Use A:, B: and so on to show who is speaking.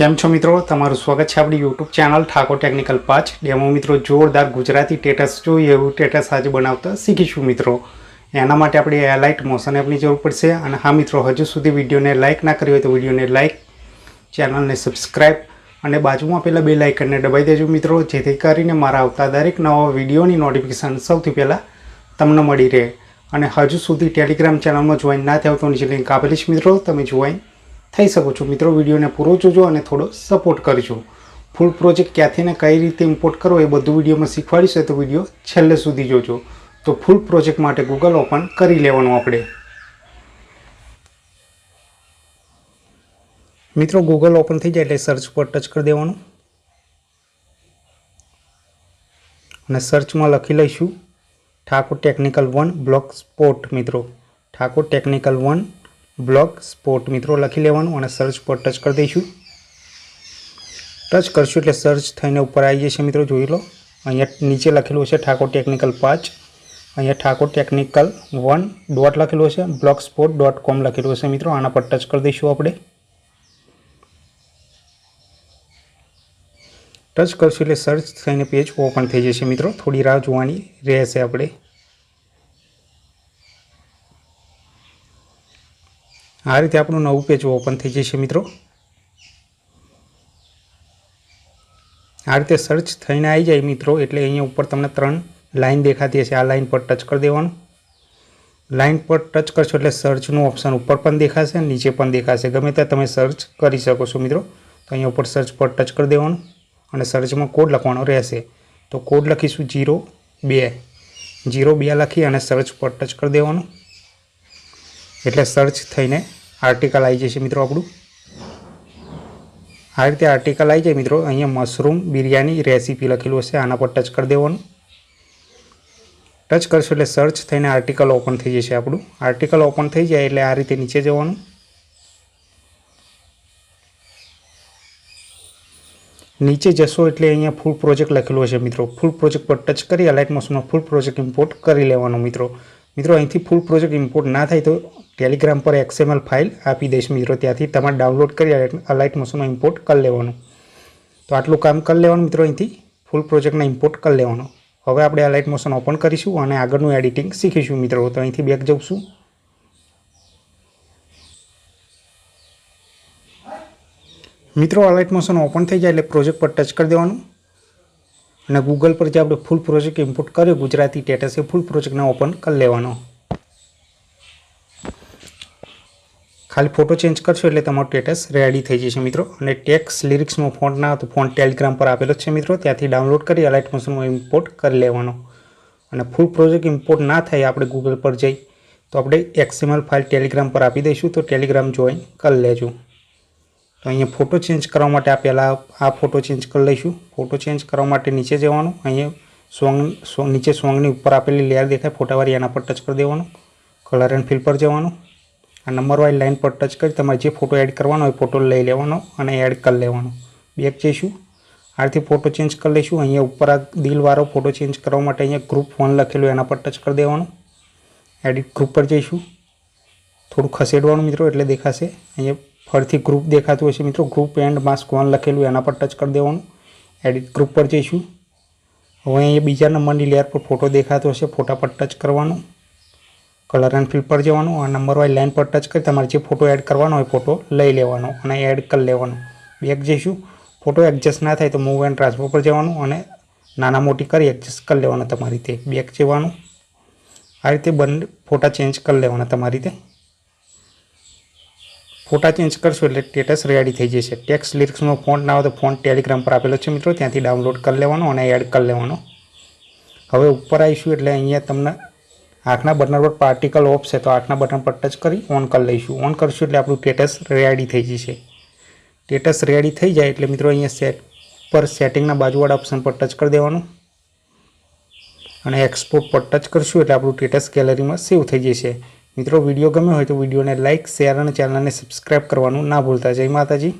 A: કેમ છો મિત્રો? તમારું સ્વાગત છે આપણી યુટ્યુબ ચેનલ ઠાકોર ટેકનિકલ પાંચ ડેમો મિત્રો જોરદાર ગુજરાતી ટેટસ જોઈએ એવું ટેટસ આજે બનાવતા શીખીશું મિત્રો. એના માટે આપણે એલાઇટ મોશન એપની જરૂર પડશે અને હા મિત્રો, હજુ સુધી વિડીયોને લાઇક ના કરી હોય તો વિડીયોને લાઇક ચેનલને સબસ્ક્રાઇબ અને બાજુમાં પેલા બે લાઇકનને દબાઈ દેજો મિત્રો, જેથી કરીને મારા આવતા દરેક નવા વિડીયોની નોટિફિકેશન સૌથી પહેલાં તમને મળી રહે. અને હજુ સુધી ટેલિગ્રામ ચેનલમાં જોઈન ના થયો તો નીચે લિંક આપેલી છે મિત્રો, તમે જોઈન થઈ શકો છો. મિત્રો, વિડીયોને પૂરો જોજો અને થોડો સપોર્ટ કરજો. ફૂલ પ્રોજેક્ટ ક્યાંથી ને કઈ રીતે ઇમ્પોર્ટ કરવો એ બધું વિડીયોમાં શીખવાડીશ તો વીડિયો છેલ્લે સુધી જોજો. તો ફૂલ પ્રોજેક્ટ માટે ગૂગલ ઓપન કરી લેવાનું આપણે. મિત્રો ગૂગલ ઓપન થઈ જાય એટલે સર્ચ પર ટચ કરી દેવાનું. અને સર્ચમાં લખી લઈશું, Thakor technical one block spot મિત્રો. Thakor technical one blog sport મિત્રો લખી લેવાનું અને સર્ચ પર ટચ કરી દઈશું. ટચ કરશું એટલે સર્ચ થઈને ઉપર આવી જશે મિત્રો, જોઈ લો. અહીંયા નીચે લખેલું છે ઠાકોર ટેકનિકલ પાંચ. અહીંયા ઠાકોર ટેકનિકલ વન ડોટ લખેલું છે બ્લોગ સ્પોર્ટ ડોટ કોમ લખેલું છે મિત્રો. આના પર ટચ કરી દઈશું આપણે. ટચ કરશું એટલે સર્ચ થઈને પેજ ઓપન થઈ જશે મિત્રો. થોડી રાહ જોવાની રહેશે આપણે. આ રીતે આપણું નવું પેજ ઓપન થઈ જશે મિત્રો. આ રીતે સર્ચ થઈને આવી જાય મિત્રો, એટલે અહીંયા ઉપર તમને ત્રણ લાઇન દેખાતી હશે. આ લાઇન પર ટચ કરી દેવાનું. લાઇન પર ટચ કરશો એટલે સર્ચનું ઓપ્શન ઉપર પણ દેખાશે, નીચે પણ દેખાશે. ગમે ત્યાં તમે સર્ચ કરી શકો છો મિત્રો. તો અહીંયા ઉપર સર્ચ પર ટચ કરી દેવાનું અને સર્ચમાં કોડ લખવાનો રહેશે. તો કોડ લખીશું જીરો બે. જીરો બે લખી અને સર્ચ પર ટચ કરી દેવાનું. એટલે સર્ચ થઈને આર્ટિકલ આવી જશે મિત્રો આપણું. આ રીતે આર્ટિકલ આવી જાય મિત્રો, અહીંયા મશરૂમ બિરયાની રેસીપી લખેલું હશે, આના પર ટચ કરી દેવાનું. ટચ કરશો એટલે સર્ચ થઈને આર્ટિકલ ઓપન થઈ જશે આપણું. આર્ટિકલ ઓપન થઈ જાય એટલે આ રીતે નીચે જવાનું. નીચે જશો એટલે અહીંયા ફૂલ પ્રોજેક્ટ લખેલું હશે મિત્રો. ફૂલ પ્રોજેક્ટ પર ટચ કરી અલાઇટ મોશનમાં ફૂલ પ્રોજેક્ટ ઇમ્પોર્ટ કરી લેવાનો મિત્રો. મિત્રો, અહીંથી ફૂલ પ્રોજેક્ટ ઇમ્પોર્ટ ના થાય તો ટેલિગ્રામ પર એક્સએમએલ ફાઇલ આપી દઈશ મિત્રો. ત્યાંથી તમારે ડાઉનલોડ કરી અલાઇટ મોશનમાં ઇમ્પોર્ટ કરી લેવાનું. તો આટલું કામ કરી લેવાનું મિત્રો અહીંથી. ફૂલ પ્રોજેક્ટને ઇમ્પોર્ટ કરી લેવાનો. હવે આપણે અલાઇટ મોશન ઓપન કરીશું અને આગળનું એડિટિંગ શીખીશું મિત્રો. તો અહીંથી બેક જઉં મિત્રો અલાઇટ મોશન ઓપન થઈ જાય એટલે પ્રોજેક્ટ પર ટચ કરી દેવાનું. અને ગૂગલ પર જે આપણે ફૂલ પ્રોજેક્ટ ઇમ્પોર્ટ કર્યો, ગુજરાતી ટેટસ એ ફૂલ પ્રોજેક્ટને ઓપન કરી લેવાનો. ખાલી ફોટો ચેન્જ કરશો એટલે તમારો સ્ટેટસ રેડી થઈ જશે મિત્રો. અને ટેક્સ લિરિક્સમાં ફોન્ટ ના તો ફોન્ટ ટેલિગ્રામ પર આપેલો છે મિત્રો. ત્યાંથી ડાઉનલોડ કરી અલાઇટ મોશનમાં ઇમ્પોર્ટ કરી લેવાનો. અને ફૂલ પ્રોજેક્ટ ઇમ્પોર્ટ ના થાય આપણે ગૂગલ પર જઈ, તો આપણે એક્સએમએલ ફાઇલ ટેલિગ્રામ પર આપી દઈશું. તો ટેલિગ્રામ જોઈન કરી લેજો. તો અહીંયા ફોટો ચેન્જ કરવા માટે આ પહેલાં આ ફોટો ચેન્જ કરી લઈશું. ફોટો ચેન્જ કરવા માટે નીચે જવાનું. અહીંયા સોંગ સોંગ નીચે સોંગની ઉપર આપેલી લેયર દેખાય. ફોટાવાળી એના પર ટચ કરી દેવાનું. કલર એન્ડ ફિલ પર જવાનું. આ નંબર વાળી લાઇન પર ટચ કરી તમારે જે ફોટો એડ કરવાનો હોય ફોટો લઈ લેવાનો અને એડ કરી લેવાનો. બેક જઈશું. આથી ફોટો ચેન્જ કરી લઈશું. અહીંયા ઉપર આ દિલવાળો ફોટો ચેન્જ કરવા માટે અહીંયા ગ્રુપ વન લખેલું એના પર ટચ કરી દેવાનું. એડિટ ગ્રુપ પર જઈશું. થોડું ખસેડવાનું મિત્રો એટલે દેખાશે. અહીંયા ફરીથી ગ્રુપ દેખાતું હશે મિત્રો. ગ્રુપ એન્ડ માસ્ક વન લખેલું, એના પર ટચ કરી દેવાનું. એડિટ ગ્રુપ પર જઈશું. હવે અહીંયા બીજા નંબરની લેયર પર ફોટો દેખાતો હશે. ફોટા પર ટચ કરવાનું. કલર એન્ડ ફિલ પર જવાનું. આ નંબર વાળી લાઇન પર ટચ કરી તમારે જે ફોટો એડ કરવાનો હોય ફોટો લઈ લેવાનો અને એડ કરી લેવાનો. બેક જઈશું. ફોટો એડજસ્ટ ના થાય તો મૂવ એન્ડ ટ્રાન્સફર પર જવાનું અને નાના મોટી કરી એડજસ્ટ કરી લેવાનું તમારી રીતે. બેક જવાનું. આ રીતે બંને ફોટા ચેન્જ કરી લેવાના તમારી રીતે. ફોટા ચેન્જ કરશો એટલે સ્ટેટસ રેડી થઈ જશે. ટેક્સ લિરિક્સનો ફોન્ટ ના આવે તો ફોન્ટ ટેલિગ્રામ પર આપેલો છે મિત્રો. ત્યાંથી ડાઉનલોડ કરી લેવાનો અને એડ કરી લેવાનો. હવે ઉપર આવીશું એટલે અહીંયા તમને આંખના બટન પર પાર્ટિકલ ઓફ છે તો આંખના બટન પર ટચ કરી ઓન કરી લઈશું. ઓન કરશું એટલે આપણું સ્ટેટસ રેડી થઈ જશે. સ્ટેટસ રેડી થઈ જાય એટલે મિત્રો અહીંયા સેટ પર સેટિંગના બાજુવાળા ઓપ્શન પર ટચ કરી દેવાનું. અને એક્સપોર્ટ પર ટચ કરશું એટલે આપણું સ્ટેટસ ગેલેરીમાં સેવ થઈ જશે. મિત્રો વીડિયો ગમ્યો હોય તો વિડીયોને લાઇક શેર અને ચેનલને સબસ્ક્રાઈબ કરવાનું ના ભૂલતા. જય માતાજી.